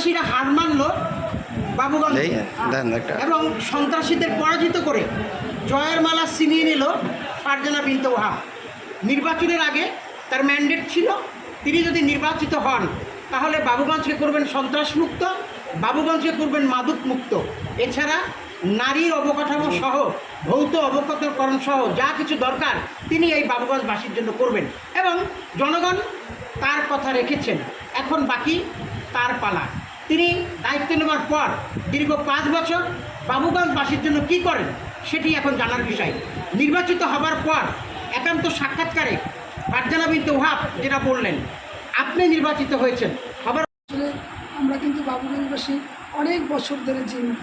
সন্ত্রাসীরা হার মানল বাবুগঞ্জ এবং সন্ত্রাসীদের পরাজিত করে জয়ের মালা ছিনিয়ে নিল ফারজানা বিনতে ওহাব। নির্বাচনের আগে তার ম্যান্ডেট ছিল তিনি যদি নির্বাচিত হন তাহলে বাবুগঞ্জকে করবেন সন্ত্রাসমুক্ত বাবুগঞ্জকে করবেন মাদক মুক্ত এছাড়া নারীর অবকাঠামো সহ ভৌত অবকাঠকরণ সহ যা কিছু দরকার তিনি এই বাবুগঞ্জবাসীর জন্য করবেন। এবং জনগণ তার কথা রেখেছেন। এখন বাকি তার পালা। তিনি দায়িত্ব নেওয়ার পর দীর্ঘ পাঁচ বছর বাবুগঞ্জবাসীর জন্য কি করেন সেটি এখন জানার বিষয়। নির্বাচিত হবার পর একান্ত সাক্ষাৎকারে ফারজানা বিনতে ওহাব যেটা বললেন, আপনি নির্বাচিত হয়েছেন। হবার আমরা কিন্তু বাবুগঞ্জবাসী অনেক বছর ধরে জিম্মি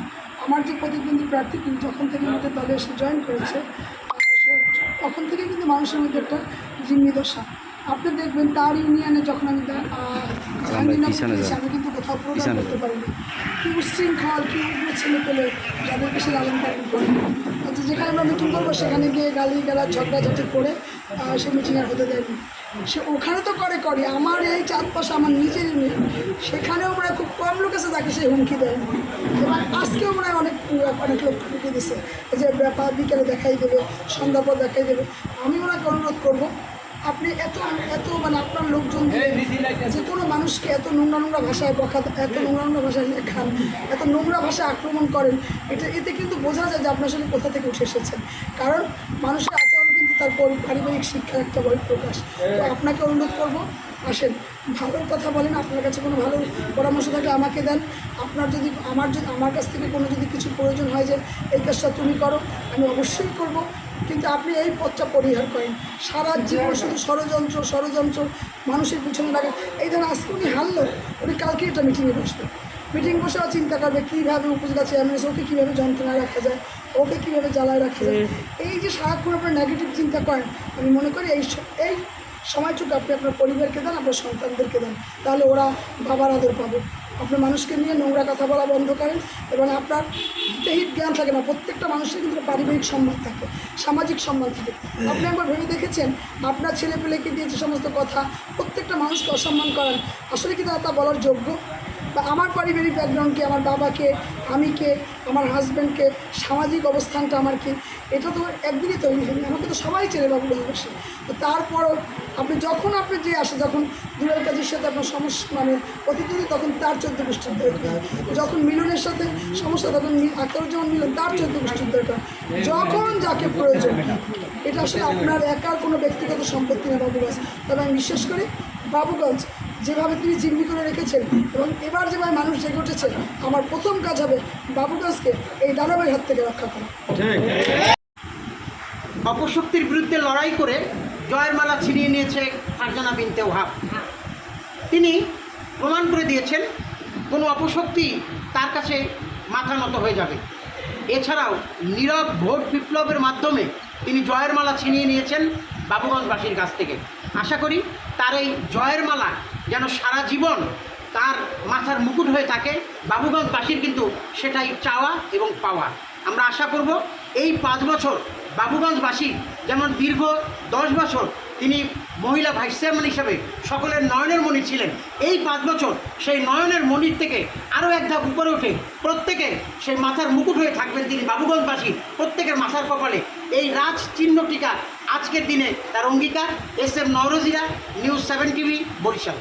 আমার যে প্রতিদ্বন্দ্বী প্রার্থী তিনি যখন থেকে আমাদের দলে এসে জয়েন করেছে তখন থেকে কিন্তু মানুষের মধ্যে একটা জিম্মি দশা। আপনি দেখবেন তার ইউনিয়নে যখন আমি জাহাঙ্গীরনগর। আমি কিন্তু কোথাও প্রোগ্রাম করতে পারিনি। কি উশৃঙ্খল কি উগ্র ছেলে পেলে যাদেরকে সে লালন পালন করে। আচ্ছা যেখানে আমরা মিটিং করব সেখানে গিয়ে গালি গালা ঝগড়াঝাটি করে সে মিটিং আর হতে দেয়নি। সে ওখানে তো করে করে আমার এই চার পাশে আমার নিজের ইউনিয়ন সেখানেও মনে খুব কম লোক আছে তাকে সে হুমকি দেয় এবং আজকেও মনে হয় অনেক অনেক লোক হুমকি দিছে। যে ব্যাপার বিকেলে দেখাই দেবে সন্ধ্যার পর দেখাই দেবে। আমি ওনাকে অনুরোধ করব আপনি এত এত মানে আপনার লোকজন যে কোনো মানুষকে এত নোংরা নোংরা ভাষায় বকা এত নোংরা নোংরা ভাষায় লেখান এত নোংরা ভাষায় আক্রমণ করেন এটা এতে কিন্তু বোঝা যায় যে আপনার সঙ্গে কোথা থেকে উঠে এসেছেন। কারণ মানুষের কিন্তু তার পরি- পারিবারিক শিক্ষার একটা বই বহিঃপ্রকাশ তো আপনাকে অনুরোধ করব, আসেন ভালো কথা বলেন, আপনার কাছে কোনো ভালো পরামর্শ থাকলে আমাকে দেন। আপনার যদি, আমার যদি, আমার কাছ থেকে কোনো যদি কিছু প্রয়োজন হয় যে, এই কাজটা তুমি করো, আমি অবশ্যই করব। কিন্তু আপনি এই পথটা পরিহার করেন। সারা জীবন শুধু ষড়যন্ত্র ষড়যন্ত্র, মানুষের পিছনে লাগে। এই ধরনের আজকে উনি হারলো, উনি কালকে এটা মিটিংয়ে বসবে মিটিং বসেও চিন্তা করবে কীভাবে উপজেলা চেয়ারম্যান ওকে কীভাবে যন্ত্রণায় রাখা যায় ওকে কীভাবে জ্বালায় রাখা যায়। এই যে সারাক্ষণ আপনার নেগেটিভ চিন্তা করেন আমি মনে করি এই এই সময়টুকু আপনি আপনার পরিবারকে দেন আপনার সন্তানদেরকে দেন তাহলে ওরা বাবার আদর পাবে। আপনার মানুষকে নিয়ে নোংরা কথা বলা বন্ধ করেন এবং আপনার হিত জ্ঞান থাকে না প্রত্যেকটা মানুষের কিন্তু পারিবারিক সম্মান থাকে সামাজিক সম্মান থাকে। আপনি একবার ভেবে দেখেছেন আপনার ছেলে পেলেকে দিয়ে যে সমস্ত কথা প্রত্যেকটা মানুষকে অসম্মান করেন আসলে কি তারা তা বলার যোগ্য? বা আমার পারিবারিক ব্যাকগ্রাউন্ড কি আমার বাবাকে আমি কে আমার হাজব্যান্ডকে, সামাজিক অবস্থানটা আমার কি এটা তো একদিনই তৈরি হয়নি। আমাকে তো সবাই চেনে বাবু বসে তো তারপরও আপনি যখন আপনি যে আসে, যখন দূরের কাজের সাথে আপনার সমস্যা মানে প্রতিদ্বন্দ্বী তখন তার চোদ্দ গোষ্ঠীর দরকার। যখন মিলনের সাথে সমস্যা, তখন আক্তারুজ্জামান মিলন তার চোদ্দ গোষ্ঠীর দরকার। যখন যাকে প্রয়োজন, এটা আসলে আপনার একার কোনো ব্যক্তিগত সম্পত্তি না বাবুগঞ্জ। তবে আমি বিশ্বাস করি, বাবুগঞ্জ যেভাবে তিনি জিম্মি করে রেখেছেন এবং এবার যেভাবে মানুষ জেগে উঠেছে, আমার প্রথম কাজ হবে বাবুগঞ্জকে এই দানবের হাত থেকে রক্ষা করা। অপশক্তির বিরুদ্ধে লড়াই করে জয়ের মালা ছিনিয়ে নিয়েছে ফারজানা বিনতে ওহাব তিনি প্রমাণ করে দিয়েছেন, কোনো অপশক্তি তার কাছে মাথা নত হয়ে যাবে। এছাড়াও নীরব ভোট বিপ্লবের মাধ্যমে তিনি জয়ের মালা ছিনিয়ে নিয়েছেন বাবুগঞ্জবাসীর কাছ থেকে। আশা করি তার এই জয়ের মালা যেন সারা জীবন তার মাথার মুকুট হয়ে থাকে। বাবুগঞ্জবাসীর কিন্তু সেটাই চাওয়া এবং পাওয়া। আমরা আশা করব এই পাঁচ বছর বাবুগঞ্জবাসী যেমন দীর্ঘ দশ বছর তিনি মহিলা ভাইস চেয়ারম্যান হিসেবে সকলের নয়নের মণি ছিলেন, এই পাঁচ বছর সেই নয়নের মণির থেকে আরও এক ধাপ উপরে উঠে প্রত্যেকের সেই মাথার মুকুট হয়ে থাকবেন তিনি বাবুগঞ্জবাসী, প্রত্যেকের মাথার কপালে। এই রাজ চিহ্ন টিকা আজকের দিনে তার অঙ্গীকার। এস এম নওরোজিরা, নিউজ সেভেন টিভি, বরিশাল।